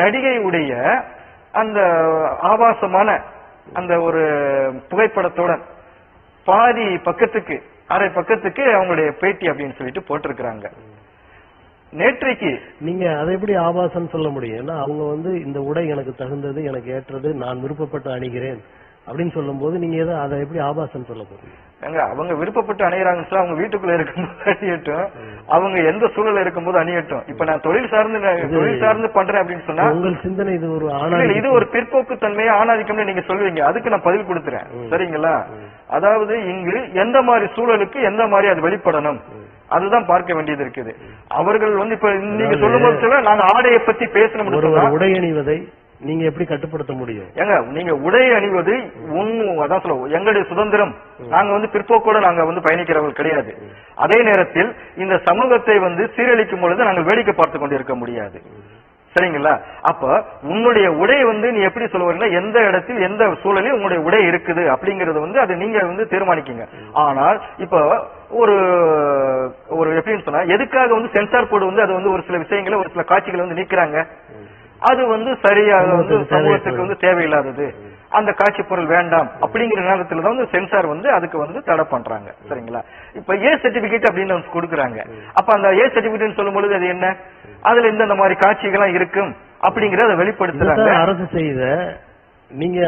நடிகையுடைய அந்த ஆபாசமான அந்த ஒரு புகைப்படத்துடன் பாதி பக்கத்துக்கு அரை பக்கத்துக்கு அவங்களுடைய பேட்டி அப்படின்னு சொல்லிட்டு போட்டிருக்கிறாங்க. நேற்றைக்கு நீங்க அதை எப்படி ஆபாசம் சொல்ல முடியும்? ஏன்னா அவங்க வந்து இந்த உடை எனக்கு தகுந்தது எனக்கு ஏற்றது நான் விருப்பப்பட்டு அணிகிறேன் அப்படின்னு சொல்லும்போது நீங்க எதை அதை எப்படி ஆபாசம் சொல்ல போறீங்க? அவங்க விருப்பப்பட்டு அணியறாங்கன்னு சொல்லி அவங்க வீட்டுக்குள்ள அணியட்டும். அவங்க எந்த சூழல்ல இருக்கும்போது அணியட்டும். இப்ப நான் தொழில் சார்ந்து தொழில் சார்ந்து பண்றேன் அப்படின்னு சொன்னா உங்கள் சிந்தனை இது ஒரு இது ஒரு பிற்போக்கு தன்மையை ஆணாதிக்கம்னு நீங்க சொல்லுவீங்க. அதுக்கு நான் பதில் கொடுத்துறேன். சரிங்களா? அதாவது இங்கு எந்த மாதிரி சூழலுக்கு எந்த மாதிரி அது வெளிப்படணும். அதுதான் பார்க்க வேண்டியது இருக்குது. அவர்கள் வந்து இப்ப நீங்க சொல்லும் போது நாங்க ஆடையை பத்தி ஒருவர் உடை அணிவதை நீங்க எப்படி கட்டுப்படுத்த முடியும்? ஏங்க நீங்க உடை அணிவது உண்மை அதான் சொல்லுவோம் எங்களுடைய சுதந்திரம். நாங்க வந்து பிற்போக்கோட நாங்க வந்து பயணிக்கிறவர்கள் கிடையாது. அதே நேரத்தில் இந்த சமூகத்தை வந்து சீரழிக்கும் பொழுது நாங்கள் வேடிக்கை பார்த்து கொண்டிருக்க முடியாது. சரிங்களா? அப்ப உன்னுடைய உடை வந்து நீ எப்படி சொல்லுவீங்கன்னா எந்த இடத்தில் எந்த சூழலில் உங்களுடைய உடை இருக்குது அப்படிங்கறது வந்து அது நீங்க வந்து தீர்மானிக்கீங்க. ஆனால் இப்ப ஒரு ஒரு எப்படின்னு சொன்னா எதுக்காக வந்து சென்சார் போர்டு வந்து அது வந்து ஒரு சில விஷயங்களை ஒரு சில காட்சிகளை வந்து நீக்கிறாங்க? அது வந்து சரியாக வந்து சமூகத்துக்கு வந்து தேவையில்லாதது. அந்த காட்சி பொருள் வேண்டாம் அப்படிங்கிற நேரத்துல தான் வந்து சென்சார் வந்து அதுக்கு வந்து தடை பண்றாங்க. சரிங்களா? இப்ப ஏ சர்டிபிகேட் அப்படின்னு வந்து கொடுக்குறாங்க. அப்ப அந்த ஏ சர்டிபிகேட் சொல்லும் பொழுது அது என்ன? அதுல இந்தந்த மாதிரி காட்சிகள்லாம் இருக்கும் அப்படிங்கறத வெளிப்படுத்துறாங்க. அரசு செய்த. நீங்க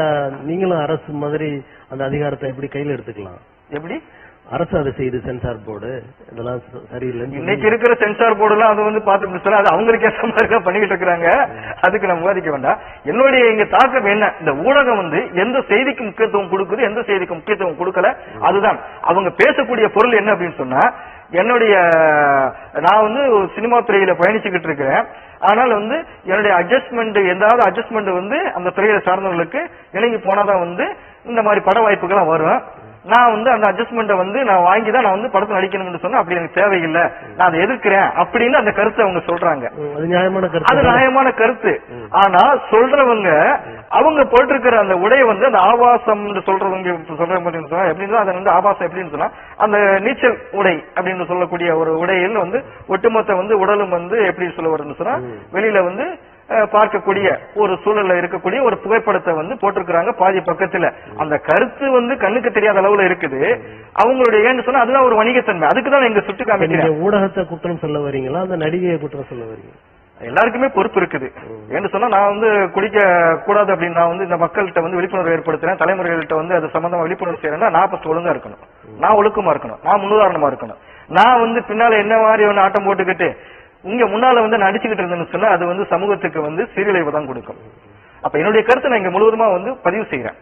நீங்களும் அரசு மாதிரி அந்த அதிகாரத்தை எப்படி கையில எடுத்துக்கலாம்? எப்படி? அரசு அதை செய்து சென்சார் போர்டு இதெல்லாம் ச- சரியில்லைன்னு இன்னைக்கு இருக்கிற சென்சார் போர்டு எல்லாம் அது வந்து பார்த்து சொல்ல அது அவங்களுக்கு ஏற்ற மாதிரி பண்ணிக்கிட்டு இருக்கிறாங்க. அதுக்கு நம்ம விவாதிக்க வேண்டாம். என்னுடைய இங்க தாக்கம் என்ன? இந்த ஊடகம் வந்து எந்த செய்திக்கு முக்கியத்துவம் கொடுக்குது எந்த செய்திக்கு முக்கியத்துவம் கொடுக்கல? அதுதான். அவங்க பேசக்கூடிய பொருள் என்ன அப்படின்னு சொன்னா என்னுடைய நான் வந்து சினிமா துறையில பயணிச்சுக்கிட்டு இருக்கிறேன். ஆனால் வந்து என்னுடைய அட்ஜஸ்ட்மெண்ட் எந்தாவது அட்ஜஸ்ட்மெண்ட் வந்து அந்த துறையில சார்ந்தவர்களுக்கு இணங்கி போனாதான் வந்து இந்த மாதிரி பட வாய்ப்புகள்லாம் வரும். நான் வந்து அந்த அட்ஜஸ்ட்மெண்ட்டை வந்து நான் வாங்கி தான் நான் வந்து படத்துல நடிக்கணும்னு சொன்னா அப்படி எனக்கு தேவையில்லை. நான் அதை எதிர்க்கிறேன் அப்படின்னு அந்த கருத்தை அவங்க சொல்றாங்க. அது நியாயமான அது கருத்து தான். நியாயமான கருத்து. ஆனா சொல்றவங்க அவங்க போட்டிருக்கிற அந்த உடை வந்து அந்த ஆபாசம் சொல்றவங்க சொல்ற மாதிரி சொன்னா எப்படின்னா அது வந்து ஆபாசம் எப்படின்னு சொன்னா அந்த நீச்சல் உடை அப்படின்னு சொல்லக்கூடிய ஒரு உடையில் வந்து ஒட்டுமொத்த வந்து உடலும் வந்து எப்படி சொல்ல வருதுன்னு சொன்னா வெளியில வந்து பார்க்கக்கூடிய ஒரு சூழல்ல இருக்கக்கூடிய ஒரு புகைப்படத்தை வந்து போட்டிருக்கிறாங்க பாதி பக்கத்துல. அந்த கருத்து வந்து கண்ணுக்கு தெரியாத அளவுல இருக்குது. அவங்களுடைய ஏன்னு சொன்னா அதுதான் ஒரு வணிகத்தன்மை. அதுக்கு தான் இங்க சுட்டி காமிக்கிறேன். ஊடகத்தை குற்றம் சொல்ல வரீங்களா? அந்த நடிகையை குற்றம் சொல்ல வரீங்க எல்லாருக்குமே பொறுப்பு இருக்குது. ஏன்னு சொன்னா நான் வந்து குடிக்க கூடாது அப்படின்னு நான் வந்து இந்த மக்கள்கிட்ட வந்து விழிப்புணர்வு ஏற்படுத்துறேன். தலைமுறைகள்கிட்ட வந்து அது சம்பந்தமா விழிப்புணர்வு செய்யறேன்னா நான் ஃபர்ஸ்ட் ஒழுங்கா இருக்கணும். நான் ஒழுக்கமா இருக்கணும். நான் முன்னுதாரணமா இருக்கணும். நான் வந்து பின்னால என்ன மாதிரி ஒன்று ஆட்டம் போட்டுக்கிட்டு இங்க முன்னால வந்து நான் அடிச்சுக்கிட்டு இருந்தேன்னு சொன்னா அது வந்து சமூகத்துக்கு வந்து சீரழிவு தான் கொடுக்கும். அப்ப என்னுடைய கருத்தை நான் இங்க முழுவதுமா வந்து பதிவு செய்யறேன்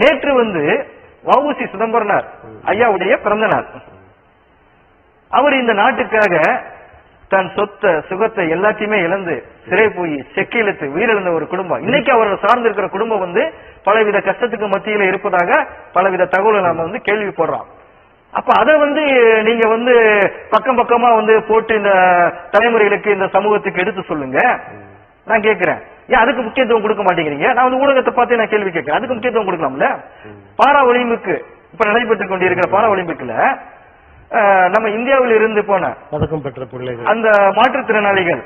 நேற்று வந்து வவுசி சிதம்பரனார் ஐயாவுடைய பிறந்த நாள் அவர் இந்த நாட்டுக்காக தன் சொத்த சுகத்தை எல்லாத்தையுமே இழந்து சிறை போய் செக்கிழுத்து உயிரிழந்த ஒரு குடும்பம். இன்னைக்கு அவரை சார்ந்திருக்கிற குடும்பம் வந்து பலவித கஷ்டத்துக்கு மத்தியில இருப்பதாக பலவித தகவலை நாம வந்து கேள்விப்படுறோம். அப்ப அதை வந்து நீங்க வந்து பக்கம் பக்கமா வந்து போட்டு இந்த தலைமுறைகளுக்கு இந்த சமூகத்துக்கு எடுத்து சொல்லுங்க. நான் கேக்குறேன். ஏன் அதுக்கு முக்கியத்துவம் கொடுக்க மாட்டேங்கிறீங்க? நான் வந்து ஊடகத்தை பார்த்து நான் கேள்வி கேட்கிறேன். அதுக்கு முக்கியத்துவம் கொடுக்கலாம்ல? பாரா ஒலிம்பிக்கு. இப்ப நடைபெற்றுக் கொண்டிருக்கிற பாரா ஒலிம்பிக்ல நம்ம இந்தியாவில் இருந்து போன பதக்கம் பெற்ற பிள்ளைகள். அந்த மாற்றுத்திறனாளிகள்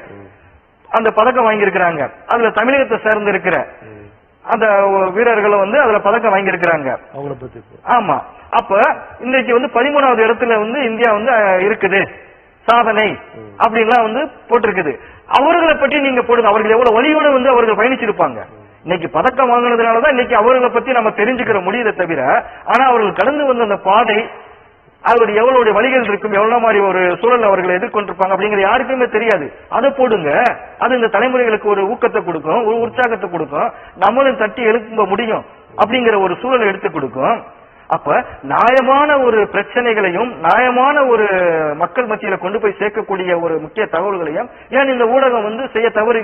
அந்த பதக்கம் வாங்கியிருக்கிறாங்க. அதுல தமிழகத்தை சேர்ந்து இருக்கிற அந்த வீரர்களும் வந்து அதுல பதக்கம் வாங்கியிருக்கிறாங்க. அவங்கள பத்தி. ஆமா. அப்ப இன்னைக்கு வந்து பதிமூணாவது இடத்துல வந்து இந்தியா வந்து இருக்குது. சாதனை அப்படின்லாம் வந்து போட்டிருக்குது. அவர்களை பற்றி நீங்க போடுங்க. அவர்கள் எவ்வளவு வழியோட வந்து அவர்கள் பயணிச்சிருப்பாங்க. இன்னைக்கு பதக்கம் வாங்கினதுனாலதான் இன்னைக்கு அவர்களை பத்தி நம்ம தெரிஞ்சுக்கிற முடியுதே தவிர ஆனா அவர்கள் கடந்து வந்த அந்த பாதை அவருடைய எவ்வளவு வழிகள் இருக்கும் எவ்வளவு மாதிரி ஒரு சூழல் அவர்களை எதிர்கொண்டிருப்பாங்க அப்படிங்கிறது யாருக்குமே தெரியாது. அதை போடுங்க. அது இந்த தலைமுறைகளுக்கு ஒரு ஊக்கத்தை கொடுக்கும் ஒரு உற்சாகத்தை கொடுக்கும். நம்மளும் தட்டி எழுப்ப முடியும் அப்படிங்கிற ஒரு சூழலை எடுத்து கொடுக்கும். அப்ப நியாயமான ஒரு பிரச்சனைகளையும் நியாயமான ஒரு மக்கள் மத்தியில கொண்டு போய் சேர்க்கக்கூடிய ஒரு முக்கிய தகவல்களையும் ஏன் இந்த ஊடகம் வந்து செய்ய தவறு